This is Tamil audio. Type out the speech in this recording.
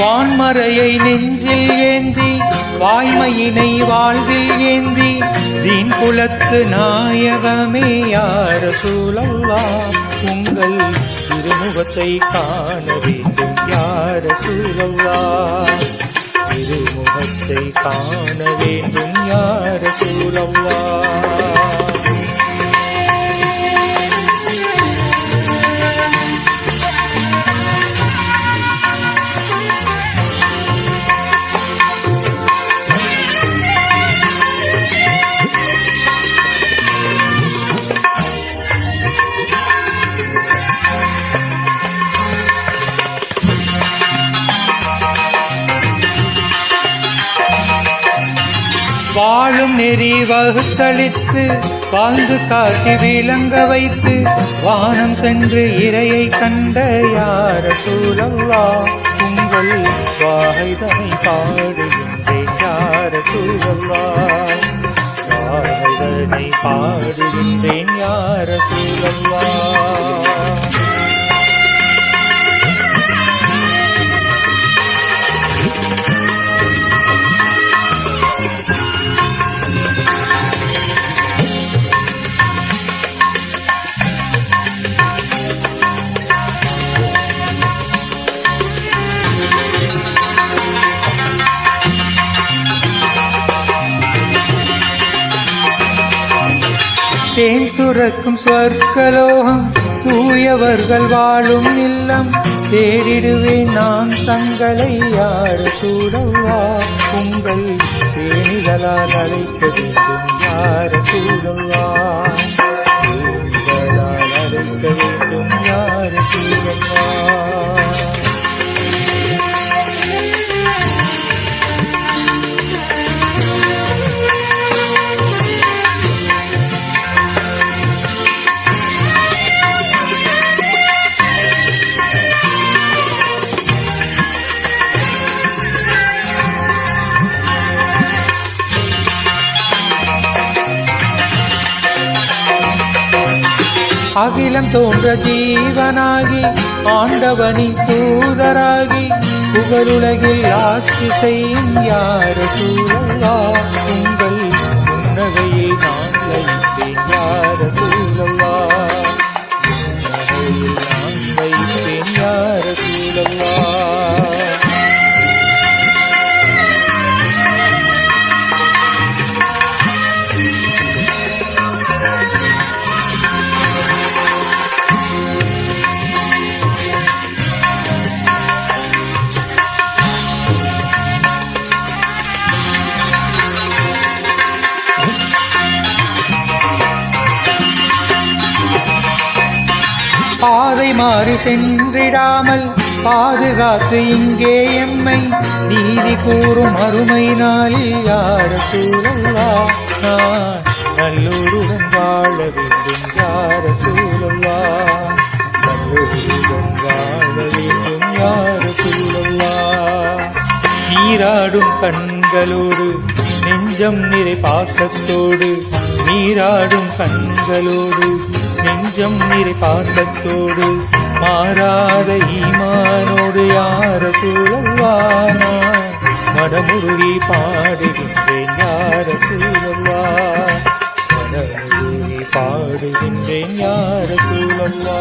வான்மறையை நெஞ்சில் ஏந்தி வாய்மையினை வாழ்வில் ஏந்தி தீன் குலத்து நாயகமே யார சூழல்லா? உங்கள் திருமுகத்தை காண வேண்டும் யார சூழல்லா? திருமுகத்தை காண வேண்டும் யார சூழல்லா? நெறி வகுத்தளித்து வாழ்ந்து காட்டி விளங்க வைத்து வானம் சென்று இரையை கண்ட யார சூழல்லா? உங்கள் வாகைதனை பாடுகின்றேன் யார சூழல்லா? வாகைதனை பாடுகின்றேன் யார சூழல்லா? தேன் சுரக்கும் ஸ்வர்க்கலோகம் தூயவர்கள் வாழும் இல்லம். தேடிடுவேன் நான் தங்களை யார் சூடவா? உங்கள் தேனிகளால் அழைக்க வேண்டும் யார் சூடவா? தேனிகளால் அழைக்க வேண்டும் அகிலம் தோன்ற ஜீவனாகி ஆண்டவனி தூதராகி புகழுலகில் ஆட்சி செய்யும் யார சூழலா? உங்கள் மாறி சென்றிடாமல் பாதுகாத்து இங்கே எம்மை நீதி கூறும் அருமை நாளில் யார சூழல்லா? நான் நல்லூருடன் வாழ வேண்டும் யார சூழல்லா? நல்லூருடன் வாழ வேண்டும் யார சூழல்லா? நீராடும் கண்களோடு நெஞ்சம் நிறை பாசத்தோடு நீராடும் கண்களோடு நெஞ்சம் நிறை பாசத்தோடு மாறாத ஈமானோடு யார சூழல்வானா? மனமுருகி பாடுகின்றேன் யார சூழல்வா? மனமுருகி பாடுகின்றேன் யார சூழல்வா?